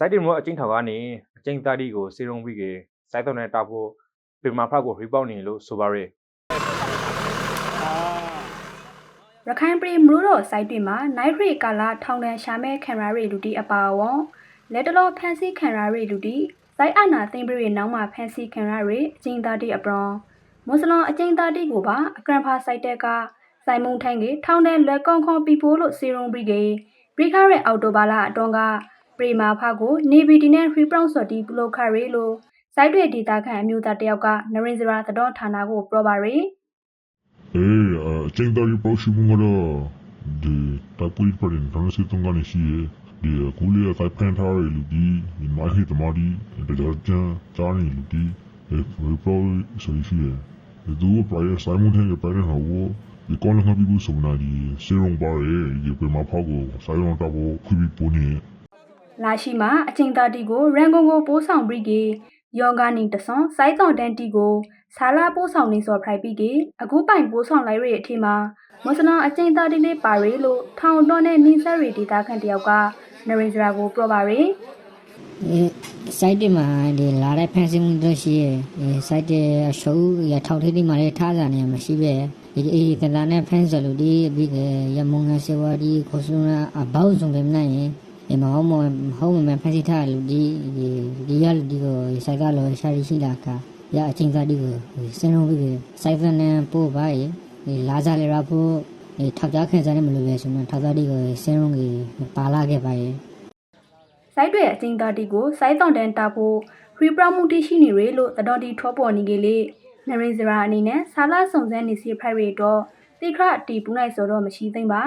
စိုက်တင်မောအချင်းထောင်ကနေအချင်းသားဒီကိုစေရုံပြီးကေစိုက်တော်နဲ့တာဖို့ပေမာဖတ်ကိုရိပေါက်နေလို့ဆိုပါရယ်ရခိုင်ပြည်မလို့တော့စိုက်တွေမှာနိုင်ခရီကာလာထောင်တန်းရှာမဲခံရရီလူတီအပါဝေါ်လက်တလောဖန်စီခံရရီလူတီစိုက်အနာသိမ့်ပြည်နောက်မှာဖန်စီခံရရီအချင်းသားတီအပရောင်မွတ်စလွန်အချင်းသားတီကိုပါအကရန်ဖာစိုက်တက်ကစိုင်မုံထိုင်းကထောင်တန်းလက်ကွန်ခွန်ပီပိုလို့စီရုံပြီးကေဘရိခရဲအော်တိုဘာလာအတွန်းက ပရီမာဖာကိုနေဗီတီနဲ့ရီပရောင်စော်တီပလိုခရီလို့စိုက်တွေဒေတာခန့်အမျိုးသားတယောက်ကနရင်စရာသတော်ဌာနကိုပြောပါရီအေးအချင်းတော်ကြီးပေါ့ရှိမှုကတော့ဒီတပ်ပွေးပရင်တန်းစစ်တုံးကနေရှိရဒီကူလီအတိုင်းဖန်ထားရလူဒီဒီမိုင်းဟစ်တမာဒီဒါကြောင့်ဂျာနေလူဒီအဲပေါ်ဆိုရှိရဒီဒူပရိုင်ဆိုင်မွန်ဟဲပရင်ဟောဒီကောလခဘီဘူးစုံနာဒီစေရုံပါရဒီပေမဖောက်ကိုဆိုင်ရုံတော့ခွပြီးပူနေ လာရှိမှာအချင်းသားတီကိုရန်ကုန်ကိုပိုးဆောင်ပြီးကေယောဂာနီတဆွန်စိုက်တော်တန်တီကိုဆာလာပိုးဆောင်နေစော်ဖရိုက်ပြီးကေအခုပိုင်ပိုးဆောင်လိုက်ရတဲ့အထီမှာမွတ်စလင်အချင်းသားတီလေးပါရီလို့ထောင်တော်နဲ့နင်းဆက်ရီဒေတာခန့်တယောက်ကနရင်စရာကိုပြောပါရီဒီစိုက်တင်မှာဒီလာတဲ့ဖန်ဆင်းမှုတို့ရှိရဒီစိုက်တဲ့အရှုပ်ရထောက်ထိပ်ဒီမှာလည်းထားစားနေမရှိပဲဒီအေးတန်တန်နဲ့ဖန်ဆလို့ဒီပြီးကရမုံငါစေဝါဒီခေါ်စုံအဘောက်ဆုံးပဲမနိုင်ရင် ဒီမဟုတ်မဟုတ်မဖန်စီထားလို့ဒီဒီရလူဒီကိုစိုက်ကလောရှာရှိလာကရအချင်းသားဒီကိုစင်းလုံးပြီးစိုက်ဖန်နဲ့ပို့ပါရဒီလာစားလေရဖို့ဒီထောက်ကြခင်စားနေမလို့ပဲဆိုတော့ထောက်သားဒီကိုစင်းလုံးကြီးပါလာခဲ့ပါရဲ့စိုက်တွေအချင်းသားတီကိုစိုက်တော်တန်တာဖို့ရီပရမှုတီရှိနေရလို့တတော်တီထောပေါ်နေကေလေနရင်စရာအနေနဲ့ဆာလာစုံစမ်းနေစီဖရိုက်ရီတော့တိခရတီပူနိုင်ဆိုတော့မရှိသိမ့်ပါ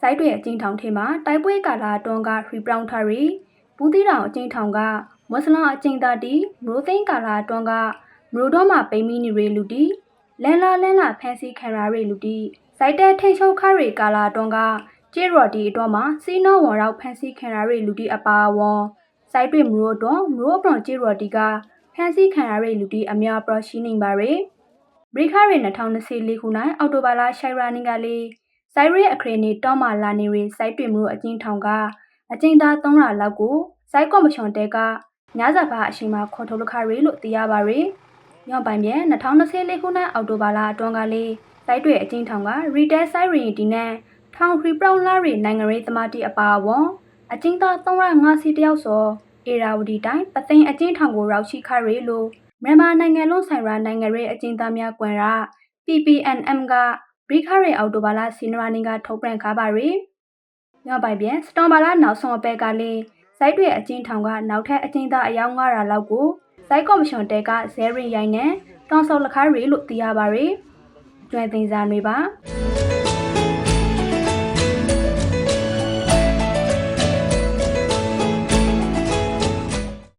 စိုက်တွေအချင်းထောင်ထဲမှာတိုက်ပွဲကာလာတွန်းကရီပရောင်ထရီဘူးတီတောင်အချင်းထောင်ကမွတ်စလင်အချင်းသားတီမရိုသိန်းကာလာတွန်းကမရိုတော့မှပိမီနီရီလူတီလန်လာလန်လာဖန်စီခံရရီလူတီစိုက်တဲ့ထိတ်ချုပ်ခရီကာလာတွန်းကကျေရော်တီအတွက်မှာစီနောဝေါ်ရောက်ဖန်စီခံရရီလူတီအပါဝွန်စိုက်တွေမရိုတော့မရိုပရွန်ကျေရော်တီကဖန်စီခံရရီလူတီအများပရရှိနေပါရီဘရိခရီ2024ခုနိုင်အောက်တိုဘာလရှိုင်ရာနင်ကလေး စိုက်ရဲအခရေနေတောင်းမာလာနေရီစိုက်တွင်မှုအကျဉ်းထောင်ကအကျဉ်းသား300လောက်ကိုစိုက်ကော်မရှင်တဲကညစာဘာအချိန်မှာခေါ်ထုတ်လခရီလို့သိရပါရယ်။ညောင်ပိုင်ပြန်2024ခုနှစ်အောက်တိုဘာလအတွင်းကလေးစိုက်တွေအကျဉ်းထောင်ကရီတဲစိုက်ရီတီနဲ့ထောင်ခရီပရောင်လာရီနိုင်ငံရေးသမားတီအပါအဝင်အကျဉ်းသား350စီတယောက်စောအေရာဝတီတိုင်းပသိမ်အကျဉ်းထောင်ကိုရောက်ရှိခရီလို့မြန်မာနိုင်ငံလုံးဆိုင်ရာနိုင်ငံရေးအကျဉ်းသားများကွန်ရ PPNM က ဘရိခရဲအော်တိုဘာလာစီနရာနင်ကထုတ်ပြန်ကားပါရီညပိုင်ပြန်စတွန်ဘာလာနောက်ဆုံးအပဲကလေးစိုက်တွေအချင်းထောင်ကနောက်ထပ်အချင်းသားအယောက်900လောက်ကိုစိုက်ကော်မရှင်တဲကဇဲရီရိုင်းနဲ့တောင်းဆောက်လက်ခါရီလို့သိရပါရီကျွမ်းသိန်းစားတွေပါ